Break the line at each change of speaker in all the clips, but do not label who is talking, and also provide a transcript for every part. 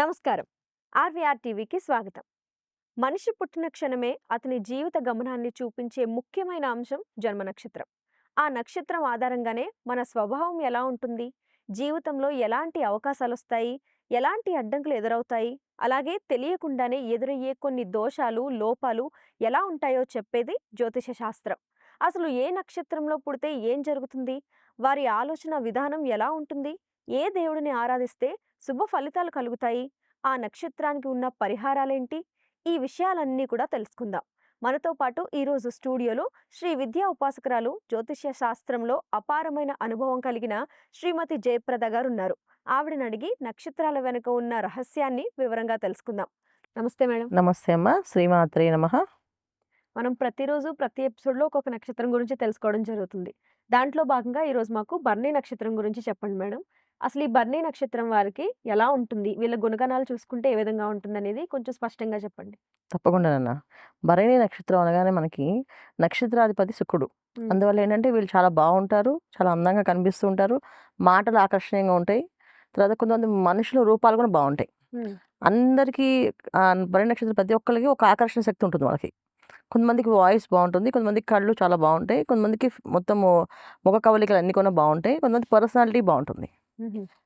నమస్కారం. ఆర్వీఆర్ టీవీకి స్వాగతం. మనిషి పుట్టిన క్షణమే అతని జీవిత గమనాన్ని చూపించే ముఖ్యమైన అంశం జన్మ నక్షత్రం. ఆ నక్షత్రం ఆధారంగానే మన స్వభావం ఎలా ఉంటుంది? జీవితంలో ఎలాంటి అవకాశాలు వస్తాయి ఎలాంటి అడ్డంకులు ఎదురవుతాయి? అలాగే తెలియకుండానే ఎదురయ్యే కొన్ని దోషాలు లోపాలు ఎలా ఉంటాయో చెప్పేది జ్యోతిష శాస్త్రం. అసలు ఏ నక్షత్రంలో పుడితే ఏం జరుగుతుంది? వారి ఆలోచన విధానం ఎలా ఉంటుంది? ఏ దేవుడిని ఆరాధిస్తే శుభ ఫలితాలు కలుగుతాయి? ఆ నక్షత్రానికి ఉన్న పరిహారాలేంటి? ఈ విషయాలన్నీ కూడా తెలుసుకుందాం. మనతో పాటు ఈరోజు స్టూడియోలో శ్రీ విద్యా ఉపాసకురాలు జ్యోతిష్య శాస్త్రంలో అపారమైన అనుభవం కలిగిన శ్రీమతి జయప్రద గారు ఉన్నారు ఆవిడని అడిగి నక్షత్రాల వెనుక ఉన్న రహస్యాన్ని వివరంగా తెలుసుకుందాం. నమస్తే మేడం.
నమస్తే అమ్మ. శ్రీమాత్రే నమ.
మనం ప్రతిరోజు ప్రతి ఎపిసోడ్లో ఒక్కొక్క నక్షత్రం గురించి తెలుసుకోవడం జరుగుతుంది. దాంట్లో భాగంగా ఈరోజు మాకు బర్నీ నక్షత్రం గురించి చెప్పండి మేడం. అసలు ఈ బర్నీ నక్షత్రం వారికి ఎలా ఉంటుంది వీళ్ళ గుణగణాలు చూసుకుంటే ఏ విధంగా ఉంటుంది అనేది కొంచెం స్పష్టంగా చెప్పండి
తప్పకుండా నాన్న భరణి నక్షత్రం అనగానే మనకి నక్షత్రాధిపతి శుక్రుడు. అందువల్ల ఏంటంటే వీళ్ళు చాలా బాగుంటారు చాలా అందంగా కనిపిస్తూ ఉంటారు మాటలు ఆకర్షణీయంగా ఉంటాయి తర్వాత కొంతమంది మనుషుల రూపాలు కూడా బాగుంటాయి. అందరికీ భరణి నక్షత్రం ప్రతి ఒక్కరికి ఒక ఆకర్షణ శక్తి ఉంటుంది వాళ్ళకి కొంతమందికి వాయిస్ బాగుంటుంది కొంతమందికి కళ్ళు చాలా బాగుంటాయి కొంతమందికి మొత్తము ముఖ కవలికలు అన్నీ కూడా బాగుంటాయి కొంతమంది పర్సనాలిటీ బాగుంటుంది.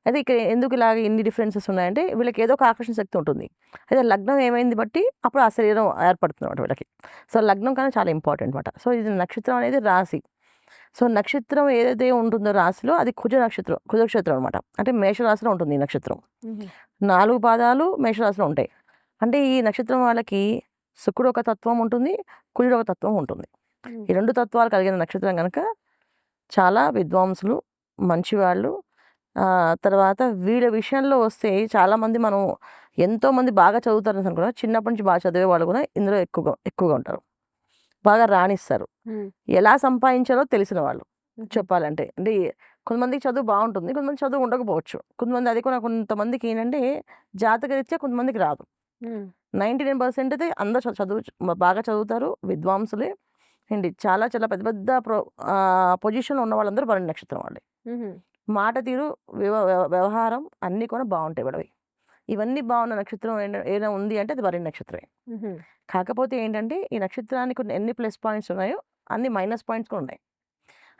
అయితే ఇక్కడ ఎందుకు ఇలాగ ఇన్ని డిఫరెన్సెస్ ఉన్నాయంటే వీళ్ళకి ఏదో ఒక ఆకర్షణ శక్తి ఉంటుంది. అయితే లగ్నం ఏమైంది బట్టి అప్పుడు ఆ శరీరం ఏర్పడుతుంది అనమాట వీళ్ళకి. సో లగ్నం కానీ చాలా ఇంపార్టెంట్ అనమాట సో ఇది నక్షత్రం అనేది రాశి. సో నక్షత్రం ఏదైతే ఉంటుందో రాశిలో అది కుజ నక్షత్రం కుజ నక్షత్రం అనమాట అంటే మేషరాశిలో ఉంటుంది ఈ నక్షత్రం. నాలుగు పాదాలు మేషరాశిలో ఉంటాయి. అంటే ఈ నక్షత్రం వాళ్ళకి శుక్రుడు ఒక తత్వం ఉంటుంది కుజుడు ఒక తత్వం ఉంటుంది. ఈ రెండు తత్వాలు కలిగిన నక్షత్రం కనుక చాలా విద్వాంసులు మంచివాళ్ళు తర్వాత వీళ్ళ విషయంలో వస్తే చాలామంది మనం ఎంతోమంది బాగా చదువుతారు అనుకున్నా చిన్నప్పటి నుంచి బాగా చదివే వాళ్ళు కూడా ఇందులో ఎక్కువగా ఎక్కువగా ఉంటారు బాగా రాణిస్తారు. ఎలా సంపాదించాలో తెలిసిన వాళ్ళు. చెప్పాలంటే అంటే కొంతమందికి చదువు బాగుంటుంది కొంతమంది చదువు ఉండకపోవచ్చు కొంతమంది అది కూడా కొంతమందికి ఏంటంటే జాతకరీత్యా కొంతమందికి రాదు. నైంటీ నైన్ పర్సెంట్ అయితే అందరూ చదువు బాగా చదువుతారు విద్వాంసులే అండి చాలా చాలా పెద్ద పెద్ద ప్రొ పొజిషన్లో ఉన్న వాళ్ళందరూ భరణి నక్షత్రం వాళ్ళే. మాట తీరు వ్యవ వ్యవ- వ్యవహారం అన్నీ కూడా బాగుంటాయి వాడవి. ఇవన్నీ బాగున్న నక్షత్రం ఏదైనా ఉంది అంటే అది భరణి నక్షత్రమే. కాకపోతే ఏంటంటే ఈ నక్షత్రానికి ఎన్ని ప్లస్ పాయింట్స్ ఉన్నాయో అన్ని మైనస్ పాయింట్స్ కూడా ఉన్నాయి.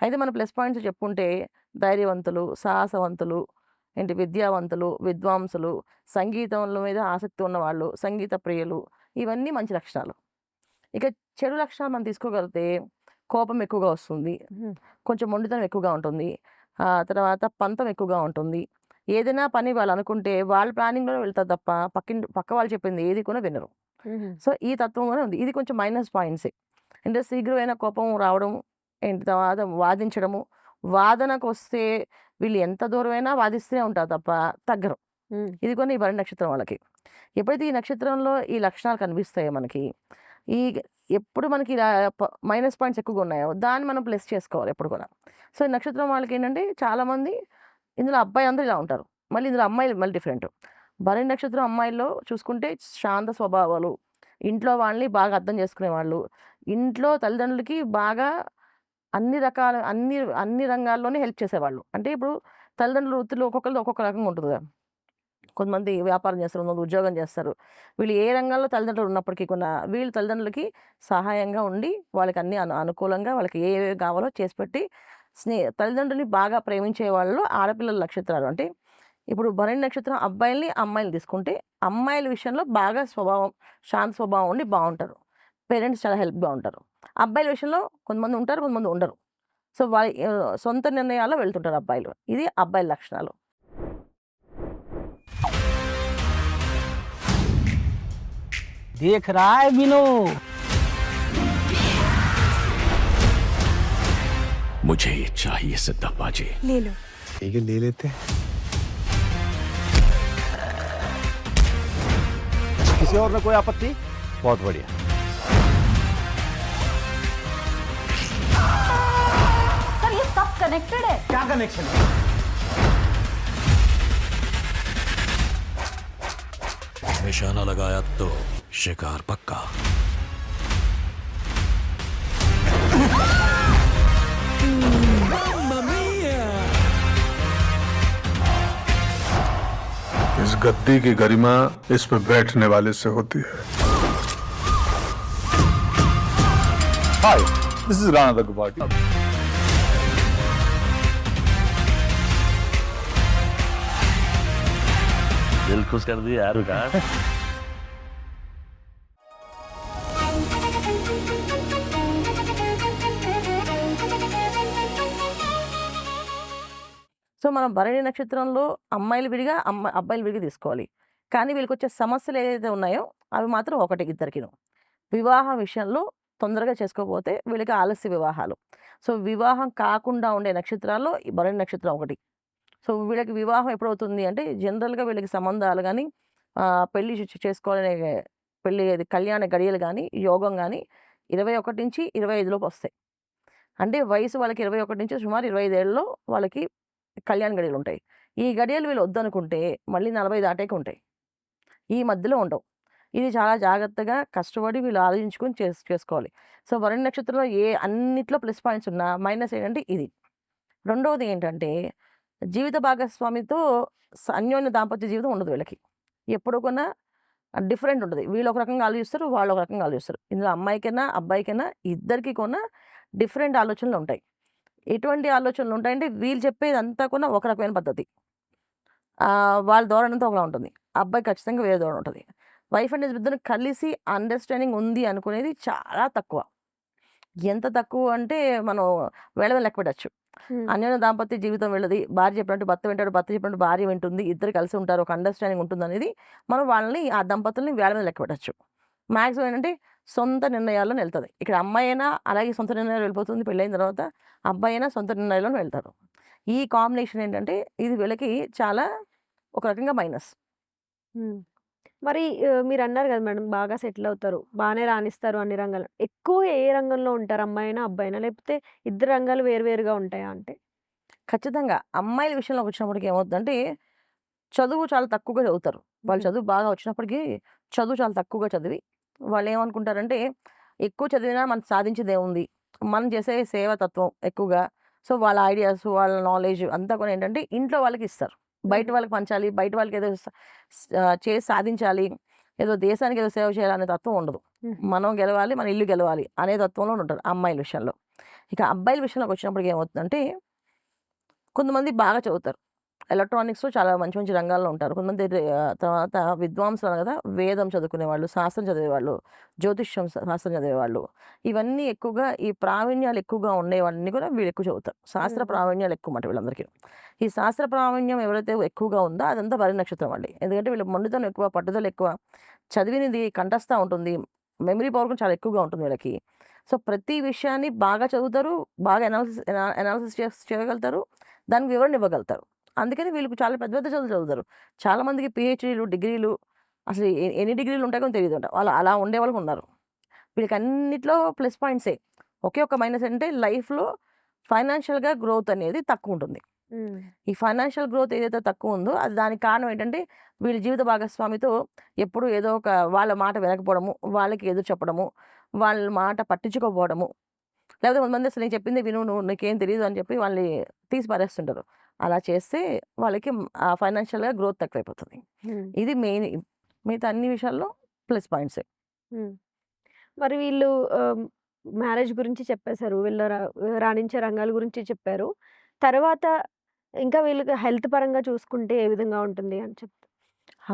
అయితే మన ప్లస్ పాయింట్స్ చెప్పుకుంటే ధైర్యవంతులు సాహసవంతులు ఏంటి విద్యావంతులు విద్వాంసులు సంగీతంలో మీద ఆసక్తి ఉన్నవాళ్ళు సంగీత ప్రియులు ఇవన్నీ మంచి లక్షణాలు. ఇక చెడు లక్షణాలు మనం తీసుకోగలిగితే కోపం ఎక్కువగా వస్తుంది. కొంచెం మొండితనం ఎక్కువగా ఉంటుంది. తర్వాత పంతం ఎక్కువగా ఉంటుంది. ఏదైనా పని వాళ్ళు అనుకుంటే వాళ్ళ ప్లానింగ్లో వెళ్తారు తప్ప పక్కింటి పక్క వాళ్ళు చెప్పింది ఏది కూడా వినరు. సో ఈ తత్వం కూడా ఉంది. ఇది కొంచెం మైనస్ పాయింట్సే. అంటే శీఘ్రమైన కోపం రావడం ఏంటి తర్వాత వాదించడము వాదనకు వస్తే వీళ్ళు ఎంత దూరమైనా వాదిస్తూనే ఉంటారు తప్ప తగ్గరు. ఇది కొన్ని ఈ వరి నక్షత్రం వాళ్ళకి. ఎప్పుడైతే ఈ నక్షత్రంలో ఈ లక్షణాలు కనిపిస్తాయో మనకి ఈ ఎప్పుడు మనకి ఇలా మైనస్ పాయింట్స్ ఎక్కువగా ఉన్నాయో దాన్ని మనం ప్లస్ చేసుకోవాలి ఎప్పుడు కూడా. సో ఈ నక్షత్రం వాళ్ళకి ఏంటంటే చాలామంది ఇందులో అబ్బాయి అందరూ ఇలా ఉంటారు. మళ్ళీ ఇందులో అమ్మాయిలు మళ్ళీ డిఫరెంట్. భరణి నక్షత్రం అమ్మాయిల్లో చూసుకుంటే శాంత స్వభావాలు. ఇంట్లో వాళ్ళని బాగా అర్థం చేసుకునే వాళ్ళు. ఇంట్లో తల్లిదండ్రులకి బాగా అన్ని రకాల అన్ని అన్ని రంగాల్లోనే హెల్ప్ చేసేవాళ్ళు. అంటే ఇప్పుడు తల్లిదండ్రుల వృత్తిలో ఒక్కొక్కరిది ఒక్కొక్క రకంగా ఉంటుంది కదా. కొంతమంది వ్యాపారం చేస్తారు కొంతమంది ఉద్యోగం చేస్తారు. వీళ్ళు ఏ రంగంలో తల్లిదండ్రులు ఉన్నప్పటికీ కూడా వీళ్ళు తల్లిదండ్రులకి సహాయంగా ఉండి వాళ్ళకి అన్ని అను అనుకూలంగా వాళ్ళకి ఏ ఏ కావాలో చేసి పెట్టి స్నే తల్లిదండ్రుల్ని బాగా ప్రేమించే వాళ్ళు ఆడపిల్లల నక్షత్రాలు. అంటే ఇప్పుడు భరణి నక్షత్రం అబ్బాయిల్ని అమ్మాయిలు తీసుకుంటే అమ్మాయిల విషయంలో బాగా స్వభావం శాంత స్వభావం ఉండి బాగుంటారు. పేరెంట్స్ చాలా హెల్ప్గా ఉంటారు. అబ్బాయిల విషయంలో కొంతమంది ఉంటారు కొంతమంది ఉండరు. సో వాళ్ళ సొంత నిర్ణయాల్లో వెళ్తుంటారు అబ్బాయిలు. ఇది అబ్బాయిల లక్షణాలు.
దేఖ రా
मुझे ये चाहिए सिद्धप्पा जी
ले लो।
ठीक है ले लेते हैं।
किसी और में कोई आपत्ति? बहुत बढ़िया।
सर ये सब कनेक्टेड है।
क्या कनेक्शन है?
निशाना लगाया तो शिकार पक्का।
इस गद्दी की गरिमा इस पे बैठने वाले से होती है।
Hi, this is Rana Daggubati.
दिल खुश कर दिया यार
సో మనం భరణి నక్షత్రంలో అమ్మాయిలు విడిగా అమ్మ అబ్బాయిలు విడిగా తీసుకోవాలి. కానీ వీళ్ళకి వచ్చే సమస్యలు ఏదైతే ఉన్నాయో అవి మాత్రం ఒకటి ఇద్దరికిను. వివాహ విషయంలో తొందరగా చేసుకోకపోతే వీళ్ళకి ఆలస్య వివాహాలు. సో వివాహం కాకుండా ఉండే నక్షత్రాల్లో ఈ భరణి నక్షత్రం ఒకటి. సో వీళ్ళకి వివాహం ఎప్పుడవుతుంది అంటే జనరల్గా వీళ్ళకి సంబంధాలు కానీ పెళ్ళి చేసుకోవాలనే పెళ్ళి కళ్యాణ గడియలు కానీ యోగం కానీ ఇరవై ఒకటి నుంచి ఇరవై ఐదులోపు వస్తాయి. అంటే వయసు వాళ్ళకి ఇరవై ఒకటి నుంచి సుమారు ఇరవై ఐదేళ్ళలో వాళ్ళకి కళ్యాణ్ గడియలు ఉంటాయి. ఈ గడియలు వీళ్ళు వద్దనుకుంటే మళ్ళీ నలభై దాటేకి ఉంటాయి ఈ మధ్యలో ఉండవు. ఇది చాలా జాగ్రత్తగా కష్టపడి వీళ్ళు ఆలోచించుకొని చేసు చేసుకోవాలి. సో వరుణ నక్షత్రంలో ఏ అన్నిట్లో ప్లస్ పాయింట్స్ ఉన్నా మైనస్ ఏంటంటే ఇది. రెండవది ఏంటంటే జీవిత భాగస్వామితో అన్యోన్య దాంపత్య జీవితం ఉండదు వీళ్ళకి. ఎప్పుడు కొన్నా డిఫరెంట్ ఉంటుంది. వీళ్ళు ఒక రకంగా ఆలోచిస్తారు వాళ్ళు ఒక రకంగా ఆలోచిస్తారు. ఇందులో అమ్మాయికైనా అబ్బాయికైనా ఇద్దరికి కొన్నా డిఫరెంట్ ఆలోచనలు ఉంటాయి. ఎటువంటి ఆలోచనలు ఉంటాయంటే వీళ్ళు చెప్పేది అంతా కూడా ఒక రకమైన పద్ధతి. వాళ్ళ ధోరణి అంతా ఒకలా ఉంటుంది. అబ్బాయి ఖచ్చితంగా వేరే ధోరణి ఉంటుంది. వైఫ్ అండ్ ఇద్దరు కలిసి అండర్స్టాండింగ్ ఉంది అనుకునేది చాలా తక్కువ. ఎంత తక్కువ అంటే మనం వేళ లెక్క పెట్టచ్చు. అన్యోన్య దాంపత్య జీవితం వెళ్ళదు. భార్య చెప్పినట్టు భర్త వింటాడు భర్త చెప్పినట్టు భార్య వింటుంది. ఇద్దరు కలిసి ఉంటారు. ఒక అండర్స్టాండింగ్ ఉంటుంది అనేది మనం వాళ్ళని ఆ దంపతుల్ని వేళ మీద లెక్క పెట్టచ్చు. మ్యాక్సిమం ఏంటంటే సొంత నిర్ణయాల్లో వెళ్తుంది. ఇక్కడ అమ్మాయి అయినా అలాగే సొంత నిర్ణయాలు వెళ్ళిపోతుంది పెళ్ళైన తర్వాత అబ్బాయి అయినా సొంత నిర్ణయాల్లో వెళ్తారు. ఈ కాంబినేషన్ ఏంటంటే ఇది వీళ్ళకి చాలా ఒక రకంగా మైనస్.
మరి మీరు అన్నారు కదా మేడం బాగా సెటిల్ అవుతారు బాగానే రాణిస్తారు అన్ని రంగాలు ఎక్కువ ఏ రంగంలో ఉంటారు అమ్మాయినా అబ్బాయినా? లేకపోతే ఇద్దరు రంగాలు వేరువేరుగా ఉంటాయా అంటే?
ఖచ్చితంగా. అమ్మాయిల విషయంలోకి వచ్చినప్పటికి ఏమవుతుందంటే చదువు చాలా తక్కువగా చదువుతారు. వాళ్ళు. చదువు బాగా వచ్చినప్పటికీ చదువు చాలా తక్కువగా చదివి వాళ్ళు ఏమనుకుంటారంటే ఎక్కువ చదివినా మనం సాధించేది ఏముంది మనం చేసే సేవా తత్వం ఎక్కువగా. సో వాళ్ళ ఐడియాస్ వాళ్ళ నాలెడ్జ్ అంతా కూడా ఏంటంటే ఇంట్లో వాళ్ళకి ఇస్తారు. బయట వాళ్ళకి పంచాలి బయట వాళ్ళకి ఏదో చేసి సాధించాలి ఏదో దేశానికి ఏదో సేవ చేయాలనే తత్వం ఉండదు. మనం గెలవాలి మన ఇల్లు గెలవాలి అనే తత్వంలో ఉంటారు అమ్మాయిల విషయంలో. ఇక అబ్బాయిల విషయంలోకి వచ్చినప్పటికి ఏమవుతుందంటే కొంతమంది బాగా చదువుతారు. ఎలక్ట్రానిక్స్లో చాలా మంచి మంచి రంగాల్లో ఉంటారు. కొంతమంది తర్వాత విద్వాంసులు కదా! వేదం చదువుకునే వాళ్ళు శాస్త్రం చదివేవాళ్ళు జ్యోతిష్యం శాస్త్రం చదివేవాళ్ళు. ఇవన్నీ ఎక్కువగా ఈ ప్రావీణ్యాలు ఎక్కువగా ఉండేవన్నీ కూడా వీళ్ళు ఎక్కువ చదువుతారు. శాస్త్ర. ప్రావీణ్యాలు ఎక్కువ మాట వీళ్ళందరికీ. ఈ శాస్త్ర ప్రావీణ్యం ఎవరైతే ఎక్కువగా ఉందో అదంతా వరి నక్షత్రం అండి ఎందుకంటే వీళ్ళు మొండితనం ఎక్కువ పట్టుదల ఎక్కువ చదివినది కంఠస్థ ఉంటుంది మెమరీ పవర్ కూడా చాలా ఎక్కువగా ఉంటుంది వీళ్ళకి. సో ప్రతి విషయాన్ని బాగా చదువుతారు బాగా అనాలిసిస్ అనాలిసిస్ చేయగలుగుతారు దానికి వివరణ ఇవ్వగలుగుతారు. అందుకని వీళ్ళకి చాలా పెద్ద పెద్ద చదువులు చదువుతారు. చాలా మందికి పిహెచ్డీలు డిగ్రీలు అసలు ఎన్ని డిగ్రీలు ఉంటాయో తెలియదు అంట. వాళ్ళు అలా ఉండే వాళ్ళు ఉన్నారు. వీళ్ళకి అన్నిట్లో ప్లస్ పాయింట్సే. ఒకే ఒక మైనస్ అంటే లైఫ్లో ఫైనాన్షియల్గా గ్రోత్ అనేది తక్కువ ఉంటుంది. ఈ ఫైనాన్షియల్ గ్రోత్ ఏదైతే తక్కువ ఉందో అది దానికి కారణం ఏంటంటే వీళ్ళ జీవిత భాగస్వామితో ఎప్పుడు ఏదో ఒక వాళ్ళ మాట వినకపోవడము వాళ్ళకి ఎదురు చెప్పడము వాళ్ళ మాట పట్టించుకోకపోవడము. లేకపోతే కొంతమంది అసలు నేను చెప్పింది విను నువ్వు నీకేం తెలియదు అని చెప్పి వాళ్ళని తీసి పారేస్తుంటారు అలా చేస్తే వాళ్ళకి ఆ ఫైనాన్షియల్గా గ్రోత్ తక్కువైపోతుంది. ఇది మెయిన్ మిగతా అన్ని విషయాల్లో ప్లస్ పాయింట్స్.
మరి వీళ్ళు మ్యారేజ్ గురించి చెప్పేశారు వీళ్ళ రాణించే రంగాల గురించి చెప్పారు. తర్వాత ఇంకా వీళ్ళకి హెల్త్ పరంగా చూసుకుంటే ఏ విధంగా ఉంటుంది అని చెప్తారు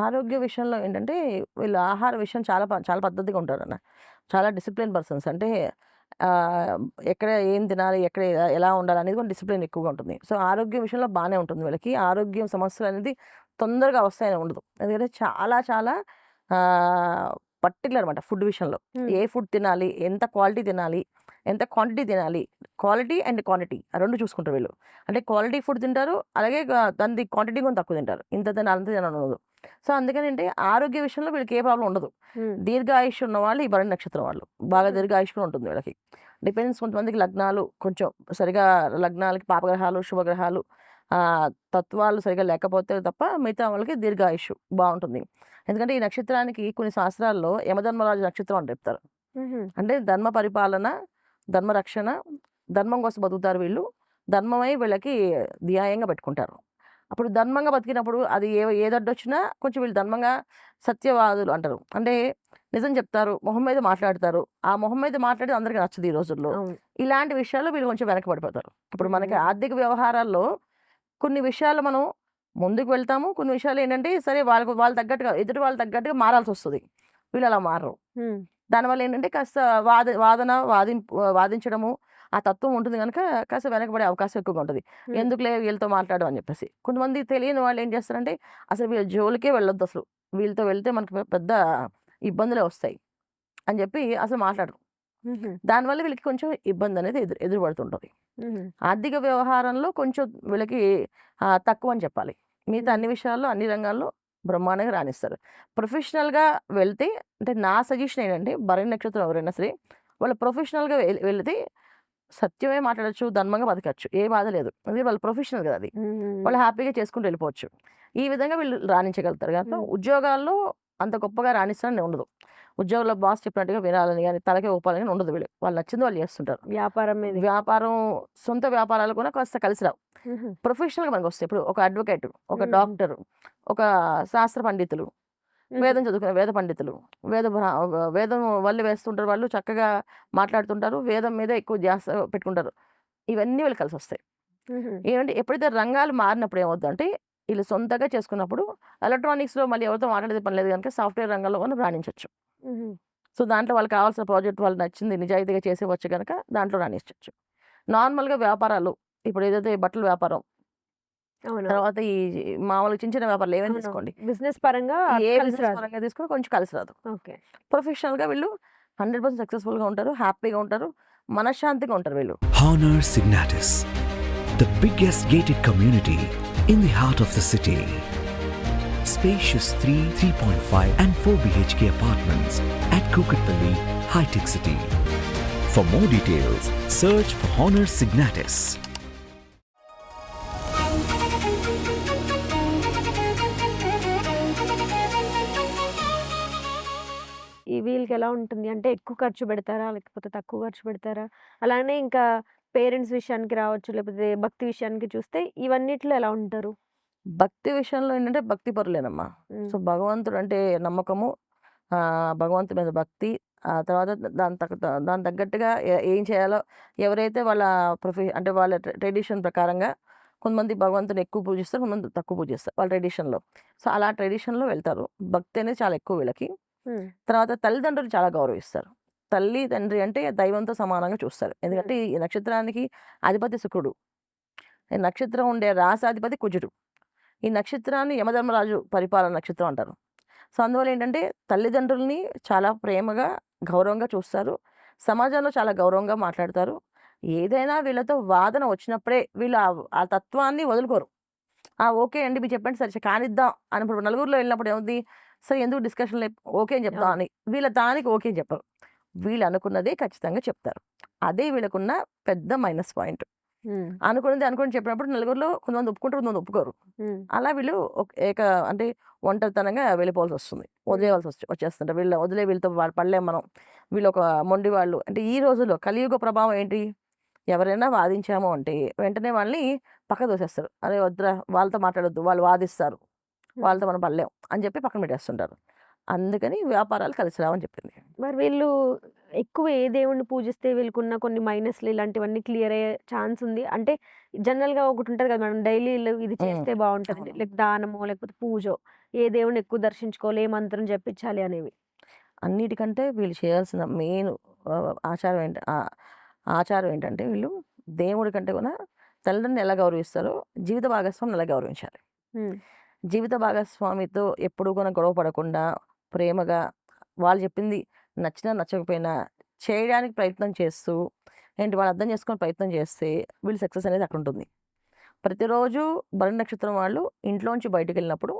ఆరోగ్య విషయంలో ఏంటంటే వీళ్ళు ఆహార విషయం చాలా చాలా పద్ధతిగా ఉంటారు అన్న చాలా డిసిప్లిన్ పర్సన్స్. అంటే ఎక్కడ ఏం తినాలి ఎక్కడ ఎలా- ఉండాలి అనేది కూడా డిసిప్లిన్ ఎక్కువగా ఉంటుంది. సో ఆరోగ్యం విషయంలో బాగానే ఉంటుంది వీళ్ళకి. ఆరోగ్యం సమస్యలు అనేది తొందరగా వస్తాయని ఉండదు. ఎందుకంటే చాలా చాలా పర్టికులర్ అనమాట ఫుడ్ విషయంలో. ఏ ఫుడ్ తినాలి ఎంత క్వాలిటీ తినాలి ఎంత క్వాంటిటీ తినాలి? క్వాలిటీ అండ్ క్వాంటిటీ ఆ రెండు చూసుకుంటారు వీళ్ళు. అంటే క్వాలిటీ ఫుడ్ తింటారు అలాగే దాని క్వాంటిటీ కూడా తక్కువ తింటారు. ఇంత తినాలి అంత తినాలి ఉండదు సో అందుకని అంటే ఆరోగ్య విషయంలో వీళ్ళకి ఏ ప్రాబ్లం ఉండదు. దీర్ఘాయుష్ ఉన్న వాళ్ళు ఈ భరణి నక్షత్రం వాళ్ళు. బాగా
మ్మ్.
దీర్ఘాయుష్ కూడా ఉంటుంది వీళ్ళకి. డిపెండ్స్ కొంతమందికి లగ్నాలు కొంచెం సరిగా లగ్నాలకి పాపగ్రహాలు శుభగ్రహాలు తత్వాలు సరిగా లేకపోతే తప్ప మిగతా వాళ్ళకి దీర్ఘాయుష్ బాగుంటుంది. ఎందుకంటే ఈ నక్షత్రానికి కొన్ని శాస్త్రాల్లో యమధర్మరాజు నక్షత్రం అని చెప్తారు. అంటే ధర్మ పరిపాలన ధర్మ రక్షణ ధర్మం కోసం బతుకుతారు వీళ్ళు. ధర్మమై వీళ్ళకి ధ్యాయంగా పెట్టుకుంటారు. అప్పుడు ధర్మంగా బతికినప్పుడు అది ఏ ఏదడ్డొచ్చినా కొంచెం వీళ్ళు ధర్మంగా సత్యవాదులు అంటారు. అంటే నిజం చెప్తారు మొహం మీద మాట్లాడతారు. ఆ మొహం మీద మాట్లాడి అందరికీ నచ్చదు ఈ రోజుల్లో. ఇలాంటి విషయాల్లో వీళ్ళు కొంచెం వెనకబడిపోతారు ఇప్పుడు మనకి. ఆర్థిక వ్యవహారాల్లో కొన్ని విషయాలు మనం ముందుకు వెళ్తాము. కొన్ని విషయాలు ఏంటంటే సరే వాళ్ళకు వాళ్ళు తగ్గట్టుగా ఎదుటి వాళ్ళు తగ్గట్టుగా మారాల్సి వస్తుంది వీళ్ళు అలా మారరు. దానివల్ల ఏంటంటే కాస్త వాద వాదన వాదిం వాదించడము ఆ తత్వం ఉంటుంది కనుక కాస్త వెనకబడే అవకాశం ఎక్కువగా ఉంటుంది. ఎందుకులే వీళ్ళతో మాట్లాడడం అని చెప్పేసి. కొంతమంది తెలియని వాళ్ళు ఏం చేస్తారంటే అసలు వీళ్ళ జోలికే వెళ్ళొద్దు అసలు. వీళ్ళతో వెళ్తే మనకి పెద్ద ఇబ్బందులే వస్తాయి అని చెప్పి అసలు మాట్లాడరు. దానివల్ల వీళ్ళకి కొంచెం ఇబ్బంది అనేది ఎదురు ఎదురుపడుతుంటుంది. ఆర్థిక వ్యవహారంలో కొంచెం వీళ్ళకి తక్కువ అని చెప్పాలి. మిగతా అన్ని విషయాల్లో అన్ని రంగాల్లో బ్రహ్మాండంగా రాణిస్తారు. ప్రొఫెషనల్గా వెళ్తే అంటే నా సజెషన్ ఏంటంటే భరణి నక్షత్రం ఎవరైనా సరే వాళ్ళు ప్రొఫెషనల్గా వెళ్తే సత్యమే మాట్లాడచ్చు ధర్మంగా బతకచ్చు ఏ బాధ లేదు. అది వాళ్ళ ప్రొఫెషనల్ కదా అది. వాళ్ళు హ్యాపీగా చేసుకుంటూ వెళ్ళిపోవచ్చు. ఈ విధంగా వీళ్ళు రాణించగలుగుతారు. కాబట్టి
మ్మ్.
ఉద్యోగాల్లో అంత గొప్పగా రాణిస్తారని ఉండదు. ఉద్యోగంలో బాస్ చెప్పినట్టుగా వినాలని కానీ తలకే ఊపాలని కానీ ఉండదు వీళ్ళు. వాళ్ళు నచ్చింది వాళ్ళు చేస్తుంటారు.
వ్యాపారం మీద
వ్యాపారం సొంత వ్యాపారాలు కూడా కాస్త కలిసి రావు. ప్రొఫెషనల్గా మనకు వస్తాయి. ఇప్పుడు ఒక అడ్వకేట్ ఒక. డాక్టర్ ఒక శాస్త్ర పండితులు వేదం చదువుకునే వేద పండితులు వేద వేదం వల్లి వేస్తుంటారు వాళ్ళు చక్కగా మాట్లాడుతుంటారు వేదం మీద ఎక్కువ ధ్యాస పెట్టుకుంటారు. ఇవన్నీ వీళ్ళు కలిసి వస్తాయి. ఏంటంటే ఎప్పుడైతే రంగాలు మారినప్పుడు ఏమవుతుందంటే వీళ్ళు సొంతగా చేసుకున్నప్పుడు ఎలక్ట్రానిక్స్లో మళ్ళీ ఎవరితో మాట్లాడేది పని లేదు కనుక సాఫ్ట్వేర్ రంగంలో కూడా రాణించవచ్చు సో దాంట్లో వాళ్ళకి కావాల్సిన ప్రాజెక్ట్ వాళ్ళు నచ్చింది నిజాయితీగా చేసేవచ్చు కనుక దాంట్లో రాణించవచ్చు నార్మల్గా వ్యాపారాలు ఇప్పుడు ఏదైతే బట్టల వ్యాపారం తర్వాత ఈ మామూలుగా చిన్న చిన్న వ్యాపారాలు ఏమైనా. తీసుకోండి.
బిజినెస్ పరంగా
ఏ
కలిసి
బిజినెస్
రాదు.
పరంగా తీసుకుని కొంచెం కలిసి రాదు.
ఓకే.
ప్రొఫెషనల్గా వీళ్ళు హండ్రెడ్ పర్సెంట్ సక్సెస్ఫుల్గా ఉంటారు హ్యాపీగా ఉంటారు మనశ్శాంతిగా ఉంటారు వీళ్ళు.
Honor Signatus, the biggest gated community in the heart of the city. Spacious 3, 3.5 and 4 BHK apartments at Kukatpalli, High Tech City. For more details, search for Honor Signatus.
ఈ వీళ్ళకి ఎలా ఉంటుంది అంటే ఎక్కువ ఖర్చు పెడతారా లేకపోతే తక్కువ ఖర్చు పెడతారా అలానే ఇంకా పేరెంట్స్ విషయానికి రావచ్చు లేకపోతే భక్తి విషయానికి చూస్తే ఇవన్నిట్లో ఎలా ఉంటారు
భక్తి విషయంలో ఏంటంటే భక్తి పరులేనమ్మా. సో భగవంతుడు అంటే నమ్మకము. ఆ, భగవంతుడి మీద భక్తి. ఆ తర్వాత దాని తగ్గ దాని తగ్గట్టుగా ఏ- ఏం చేయాలో ఎవరైతే వాళ్ళ ప్రొఫె అంటే వాళ్ళ ట్రెడిషన్ ప్రకారంగా కొంతమంది భగవంతుని ఎక్కువ పూజిస్తారు కొంతమంది తక్కువ పూజిస్తారు వాళ్ళ ట్రెడిషన్లో. సో అలా ట్రెడిషన్లో వెళ్తారు. భక్తి అనేది చాలా ఎక్కువ వీళ్ళకి. తర్వాత తల్లిదండ్రులు చాలా గౌరవిస్తారు. తల్లి తండ్రి అంటే దైవంతో సమానంగా చూస్తారు. ఎందుకంటే ఈ నక్షత్రానికి అధిపతి శుక్రుడు. ఈ నక్షత్రం ఉండే రాసాధిపతి కుజుడు. ఈ నక్షత్రాన్ని యమధర్మరాజు పరిపాలన నక్షత్రం అంటారు. సో అందువల్ల ఏంటంటే తల్లిదండ్రుల్ని చాలా ప్రేమగా గౌరవంగా చూస్తారు. సమాజంలో చాలా గౌరవంగా మాట్లాడతారు. ఏదైనా వీళ్ళతో వాదన వచ్చినప్పుడే వీళ్ళు ఆ- తత్వాన్ని వదులుకోరు. ఆ ఓకే అండి మీరు చెప్పండి సరే కానిద్దాం అని ఇప్పుడు నలుగురిలో వెళ్ళినప్పుడు ఏముంది? సరే ఎందుకు డిస్కషన్ ఓకే అని చెప్తాం అని. వీళ్ళ దానికి ఓకే అని చెప్పరు. వీళ్ళు అనుకున్నదే ఖచ్చితంగా చెప్తారు. అదే వీళ్ళకున్న పెద్ద మైనస్ పాయింట్. అనుకున్నది అనుకుని చెప్పినప్పుడు నలుగురిలో కొంతమంది ఒప్పుకుంటారు కొంతమంది ఒప్పుకోరు. అలా వీళ్ళు ఒక- ఏక అంటే ఒంటరితనంగా వెళ్ళిపోవాల్సి వస్తుంది వదిలేవాల్సి వచ్చి వచ్చేస్తుంటారు. వీళ్ళ వదిలే వీళ్ళతో వాళ్ళు పడలేం మనం. వీళ్ళు ఒక మొండి వాళ్ళు. అంటే ఈ రోజుల్లో కలియుగ ప్రభావం ఏంటి? ఎవరైనా వాదించాము అంటే వెంటనే వాళ్ళని పక్క దోసేస్తారు అరే వద్దురా వాళ్ళతో మాట్లాడొద్దు వాళ్ళు వాదిస్తారు. వాళ్ళతో మనం పడలేం అని చెప్పి పక్కన పెట్టేస్తుంటారు. అందుకని వ్యాపారాలు కలిసి రావని చెప్పింది.
మరి వీళ్ళు ఎక్కువ ఏ దేవుణ్ణి పూజిస్తే వీళ్ళకున్న కొన్ని మైనస్లు ఇలాంటివన్నీ క్లియర్ అయ్యే ఛాన్స్ ఉంది. అంటే జనరల్గా ఒకటి ఉంటుంది కదా మేడం డైలీ ఇది చేస్తే బాగుంటుంది.
అవును.
లైక్ దానమో లేకపోతే పూజో ఏ దేవుణ్ణి ఎక్కువ దర్శించుకోవాలి ఏ మంత్రం జపించాలి అనేవి.
అన్నిటికంటే వీళ్ళు చేయాల్సిన మెయిన్ ఆచారం ఏంట ఆచారం ఏంటంటే వీళ్ళు దేవుడి కంటే కూడా తల్లిదండ్రులు ఎలా గౌరవిస్తారో జీవిత భాగస్వామిని ఎలా గౌరవించాలి. జీవిత భాగస్వామితో ఎప్పుడు కూడా గొడవ పడకుండా ప్రేమగా వాళ్ళు చెప్పింది నచ్చినా నచ్చకపోయినా చేయడానికి ప్రయత్నం చేస్తూ ఏంటి వాళ్ళు అర్థం చేసుకొని ప్రయత్నం చేస్తే వీళ్ళు సక్సెస్ అనేది అక్కడ ఉంటుంది. ప్రతిరోజు భరణి నక్షత్రం వాళ్ళు ఇంట్లోంచి బయటకు వెళ్ళినప్పుడు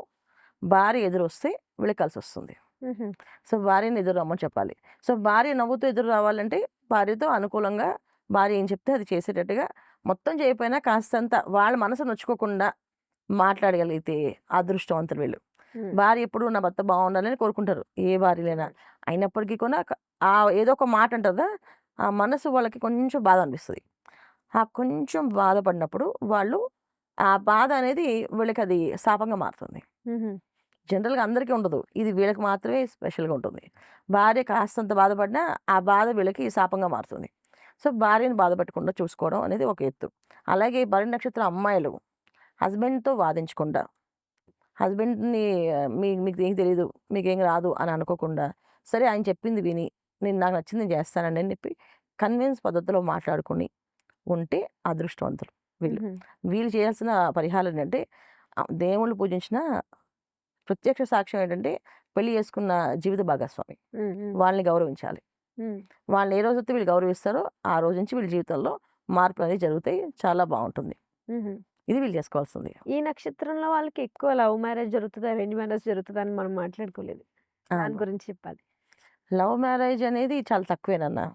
భార్య ఎదురు వస్తే వీళ్ళకి కలిసి వస్తుంది. సో భార్యని ఎదురు రమ్మని చెప్పాలి. సో భార్య నవ్వుతూ ఎదురు రావాలంటే భార్యతో అనుకూలంగా భార్య ఏం చెప్తే అది చేసేటట్టుగా మొత్తం చేయకపోయినా కాస్తంత వాళ్ళ మనసు నొచ్చుకోకుండా మాట్లాడగలిగితే అదృష్టవంతులు వీళ్ళు. భార్య ఎప్పుడు నా భర్త బాగుండాలని కోరుకుంటారు ఏ భార్యలైనా అయినప్పటికీ కూడా ఆ ఏదో ఒక మాట అంటుందా ఆ మనసు వాళ్ళకి కొంచెం బాధ అనిపిస్తుంది ఆ కొంచెం బాధపడినప్పుడు వాళ్ళు ఆ బాధ అనేది వీళ్ళకి అది శాపంగా మారుతుంది. జనరల్‌గా అందరికీ ఉండదు. ఇది వీళ్ళకి మాత్రమే స్పెషల్‌గా ఉంటుంది. భార్య కాస్తంత బాధపడినా, ఆ బాధ వీళ్ళకి శాపంగా మారుతుంది. సో, భార్యని బాధ పెట్టకుండా చూసుకోవడం అనేది ఒక ఎత్తు. అలాగే భరణి నక్షత్రం అమ్మాయిలు హస్బెండ్‌తో వాదించకుండా, హస్బెండ్‌ని మీ మీకు ఏం తెలీదు, మీకేం రాదు అని అనుకోకుండా, సరే ఆయన చెప్పింది విని, నేను నాకు నచ్చింది నేను చేస్తానండి అని చెప్పి కన్విన్స్ పద్ధతిలో మాట్లాడుకొని ఉంటే అదృష్టవంతులు వీళ్ళు.
హుహు.
వీళ్ళు చేయాల్సిన పరిహారం ఏంటంటే ఆహ్, దేవుళ్ళు పూజించిన ప్రత్యక్ష సాక్ష్యం ఏంటంటే పెళ్ళి చేసుకున్న జీవిత భాగస్వామి.
హ్మ్. హ్మ్.
వాళ్ళని గౌరవించాలి.
హ్మ్.
వాళ్ళని ఏ రోజైతే వీళ్ళు గౌరవిస్తారో, ఆ రోజు నుంచి వీళ్ళ జీవితంలో మార్పులనేవి జరుగుతాయి. చాలా బావుంటుంది.
హుహు.
ఇది వీళ్ళు చేసుకోవాల్సింది.
ఈ నక్షత్రంలో వాళ్ళకి ఎక్కువ లవ్ మ్యారేజ్ జరుగుతదా? అరేంజ్ మ్యారేజ్ జరుగుతదా? అని మనం మాట్లాడుకోలేదు. దాని. గురించి చెప్పాలి.
లవ్ మ్యారేజ్ అనేది చాలా తక్కువేనన్నా.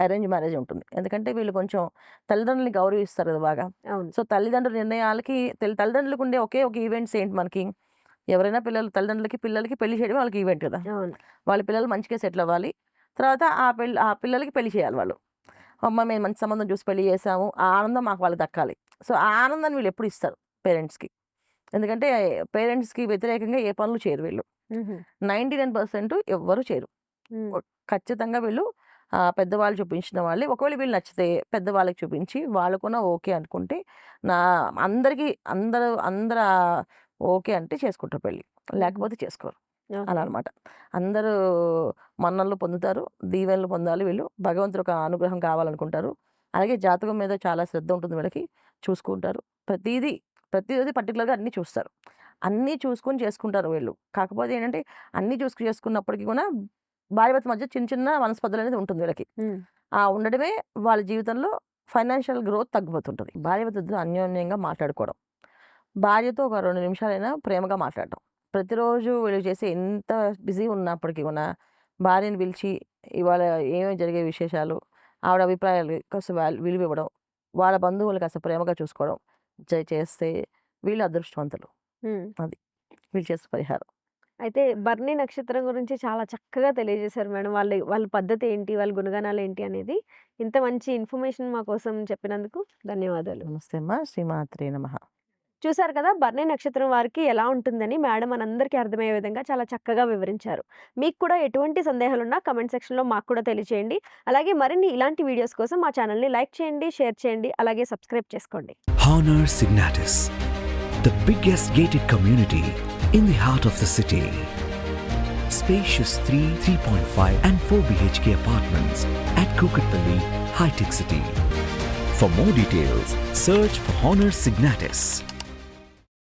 అరేంజ్ మ్యారేజ్ ఉంటుంది. ఎందుకంటే వీళ్ళు కొంచెం తల్లిదండ్రులని గౌరవిస్తారు కదా బాగా.
అవును.
సో, తల్లిదండ్రుల నిర్ణయాలకి తెల్ తల్లిదండ్రులకు ఉండే ఒకే ఒక ఈవెంట్స్ ఏంటి మనకి? ఎవరైనా పిల్లలు తల్లిదండ్రులకి, పిల్లలకి పెళ్ళి చేయడమే వాళ్ళకి ఈవెంట్ కదా!
అవును.
వాళ్ళ పిల్లలు మంచిగా సెటిల్ అవ్వాలి. తర్వాత ఆ పెళ్ ఆ పిల్లలకి పెళ్ళి చేయాలి వాళ్ళు. అమ్మ మేము మంచి సంబంధం చూసి పెళ్ళి చేసాము. ఆ ఆనందం మాకు వాళ్ళకి దక్కాలి. సో, ఆ ఆనందాన్ని వీళ్ళు ఎప్పుడు ఇస్తారు పేరెంట్స్‌కి. ఎందుకంటే పేరెంట్స్‌కి వ్యతిరేకంగా ఏ పనులు చేయరు వీళ్ళు.
హుహు.
99% ఎవ్వరు చేయరు. ఖచ్చితంగా వీళ్ళు పెద్దవాళ్ళు చూపించిన వాళ్ళే ఒకవేళ వీళ్ళు నచ్చితే పెద్దవాళ్ళకి చూపించి వాళ్ళు కూడా ఓకే అనుకుంటే నా అందరికీ అందరూ అందరు ఓకే అంటే చేసుకుంటారు.
హుహు.
లేకపోతే చేసుకోరు. అలా. అనమాట. అందరూ మన్ననలు పొందుతారు. దీవెనలు పొందాలి వీళ్ళు. భగవంతుడి యొక్క అనుగ్రహం కావాలనుకుంటారు. అలాగే జాతకం మీద చాలా శ్రద్ధ ఉంటుంది వీళ్ళకి. చూసుకుంటారు. ప్రతీదీ, ప్రతిదీ పర్టిక్యులర్‌గా అన్నీ చూస్తారు. అన్నీ చూసుకొని చేసుకుంటారు వీళ్ళు. కాకపోతే ఏంటంటే అన్నీ చూసుకొని చేసుకున్నప్పటికి కూడా భార్యాభర్త మధ్య చిన్న చిన్న మనస్పర్ధలనేది ఉంటుంది వీళ్ళకి. ఆ ఉండడమే వాళ్ళ జీవితంలో ఫైనాన్షియల్ గ్రోత్ తగ్గిపోతుంటది. భార్యాభర్త ఇద్దరు అన్యోన్యంగా మాట్లాడుకోవడం. భార్యతో ఒక 2 నిమిషాలైనా ప్రేమగా మాట్లాడడం. ప్రతిరోజు వీళ్ళు చేసే ఎంత బిజీ ఉన్నప్పటికి కూడా భార్యని పిలిచి ఇవాళ ఏమేమి జరిగే విశేషాలు, ఆవిడ అభిప్రాయాలు వాల్ విలువ ఇవ్వడం. వాళ్ళ బంధువులు కాస్త ప్రేమగా చూసుకోవడం. చేస్తే వీళ్ళు అదృష్టవంతులు. అది. వీళ్ళు చేసే పరిహారం.
అయితే భరణి నక్షత్రం గురించి చాలా చక్కగా తెలియజేశారు మేడం. వాళ్ళ వాళ్ళ పద్ధతి ఏంటి? వాళ్ళ గుణగణాలు ఏంటి అనేది. ఇంత మంచి ఇన్ఫర్మేషన్ మా కోసం చెప్పినందుకు ధన్యవాదాలు.
నమస్తే అమ్మా. శ్రీమాత్రే నమః.
చూశారు కదా! బర్ణి నక్షత్రం వారికి ఎలా ఉంటుందని మేడం మనందరికీ అర్థమయ్యే విధంగా చాలా చక్కగా వివరించారు. మీకు కూడా ఎటువంటి సందేహాలు ఉన్నా కమెంట్ సెక్షన్లో మాకు కూడా తెలియజేయండి అలాగే మరిన్ని ఇలాంటి వీడియోస్ కోసం మా ఛానల్ని లైక్ చేయండి షేర్ చేయండి అలాగే సబ్స్క్రైబ్ చేసుకోండి.
Honer Signatis the biggest gated community in the heart of the city spacious 3 3.5 and 4 BHK apartments at Kukatpally hitech city for more details search for Honer Signatis Signatus.